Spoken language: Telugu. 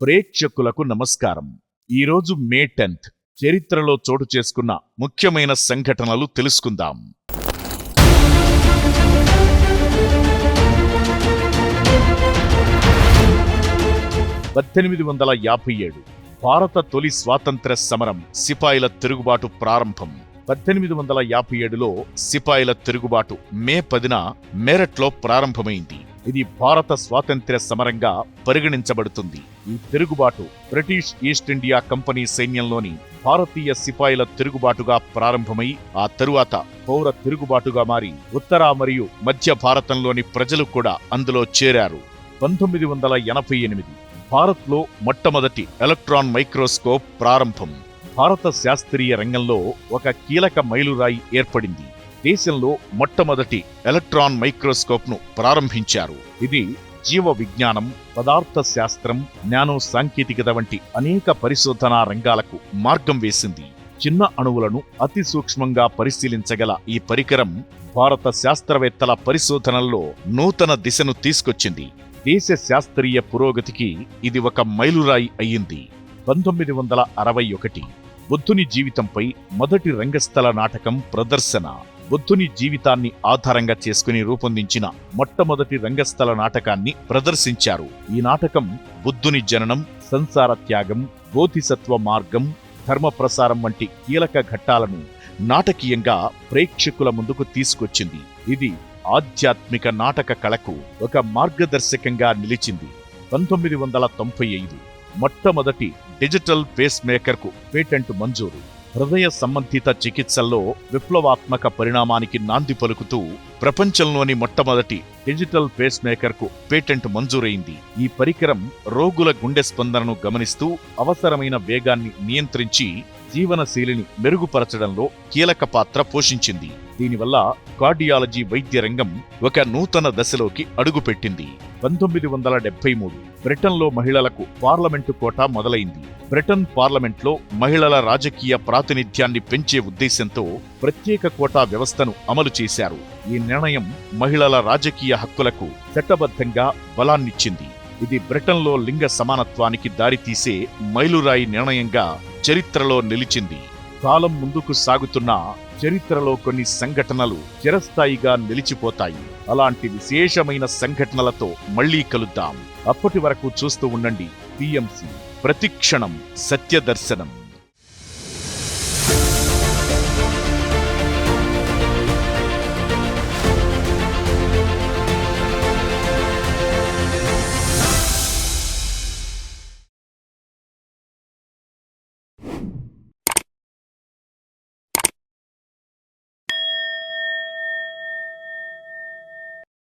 ప్రేక్షకులకు నమస్కారం. ఈరోజు మే టెన్త్. చరిత్రలో చోటు చేసుకున్న ముఖ్యమైన సంఘటనలు తెలుసుకుందాం. పద్దెనిమిది వందల యాభై ఏడు. భారత తొలి స్వాతంత్ర సమరం సిపాయిల తిరుగుబాటు ప్రారంభం. పద్దెనిమిది వందల యాభై ఏడులో సిపాయిల తిరుగుబాటు మే పదిన మేరట్లో ప్రారంభమైంది. ఇది భారత స్వాతంత్ర్య సమరంగా పరిగణించబడుతుంది. ఈ తిరుగుబాటు బ్రిటిష్ ఈస్ట్ ఇండియా కంపెనీ సైన్యంలోని భారతీయ సిపాయిల తిరుగుబాటుగా ప్రారంభమై ఆ తరువాత పౌర తిరుగుబాటుగా మారి ఉత్తర మరియు మధ్య భారతంలోని ప్రజలు కూడా అందులో చేరారు. పంతొమ్మిది వందల ఎనభై ఎనిమిది భారత్లో మొట్టమొదటి ఎలక్ట్రాన్ మైక్రోస్కోప్ ప్రారంభం. భారత శాస్త్రీయ రంగంలో ఒక కీలక మైలురాయి ఏర్పడింది. దేశంలో మొట్టమొదటి ఎలక్ట్రాన్ మైక్రోస్కోప్ను ప్రారంభించారు. ఇది జీవ విజ్ఞానం పదార్థ శాస్త్రం నానో సాంకేతికత వంటి అనేక పరిశోధనా రంగాలకు మార్గం వేసింది. చిన్న అణువులను అతి సూక్ష్మంగా పరిశీలించగల ఈ పరికరం భారత శాస్త్రవేత్తల పరిశోధనల్లో నూతన దిశను తీసుకొచ్చింది. దేశ శాస్త్రీయ పురోగతికి ఇది ఒక మైలురాయి అయ్యింది. పంతొమ్మిది వందల అరవై ఒకటి బుద్ధుని జీవితంపై మొదటి రంగస్థల నాటకం ప్రదర్శన. బుద్ధుని జీవితాన్ని ఆధారంగా చేసుకుని రూపొందించిన మొట్టమొదటి రంగస్థల నాటకాన్ని ప్రదర్శించారు. ఈ నాటకం బుద్ధుని జననం సంసార త్యాగం బోధిసత్వ మార్గం ధర్మ ప్రసారం వంటి కీలక ఘట్టాలను నాటకీయంగా ప్రేక్షకుల ముందుకు తీసుకొచ్చింది. ఇది ఆధ్యాత్మిక నాటక కళకు ఒక మార్గదర్శకంగా నిలిచింది. పంతొమ్మిది వందల తొంభై ఐదు మొట్టమొదటి డిజిటల్ పేస్ మేకర్కు పేటెంట్ మంజూరు. హృదయ సంబంధిత చికిత్సల్లో విప్లవాత్మక పరిణామానికి నాంది పలుకుతూ ప్రపంచంలోని మొట్టమొదటి డిజిటల్ పేస్ మేకర్కు పేటెంట్ మంజూరైంది. ఈ పరికరం రోగుల గుండె స్పందనను గమనిస్తూ అవసరమైన వేగాన్ని నియంత్రించి జీవనశైలిని మెరుగుపరచడంలో కీలక పాత్ర పోషించింది. దీనివల్ల కార్డియాలజీ వైద్య రంగం ఒక నూతన దశలోకి అడుగుపెట్టింది. పంతొమ్మిది వందల డెబ్బై మూడు బ్రిటన్లో మహిళలకు పార్లమెంటు కోటా మొదలైంది. బ్రిటన్ పార్లమెంట్లో మహిళల రాజకీయ ప్రాతినిధ్యాన్ని పెంచే ఉద్దేశంతో ప్రత్యేక కోటా వ్యవస్థను అమలు చేశారు. ఈ నిర్ణయం మహిళల రాజకీయ హక్కులకు చట్టబద్ధంగా బలాన్నిచ్చింది. ఇది బ్రిటన్లో లింగ సమానత్వానికి దారితీసే మైలురాయి నిర్ణయంగా చరిత్రలో నిలిచింది. కాలం ముందుకు సాగుతున్న చరిత్రలో కొన్ని సంఘటనలు చిరస్థాయిగా నిలిచిపోతాయి. అలాంటి విశేషమైన సంఘటనలతో మళ్ళీ కలుద్దాం. అప్పటి వరకు చూస్తూ ఉండండి. టిఎంసి. ప్రతిక్షణం సత్యదర్శనం.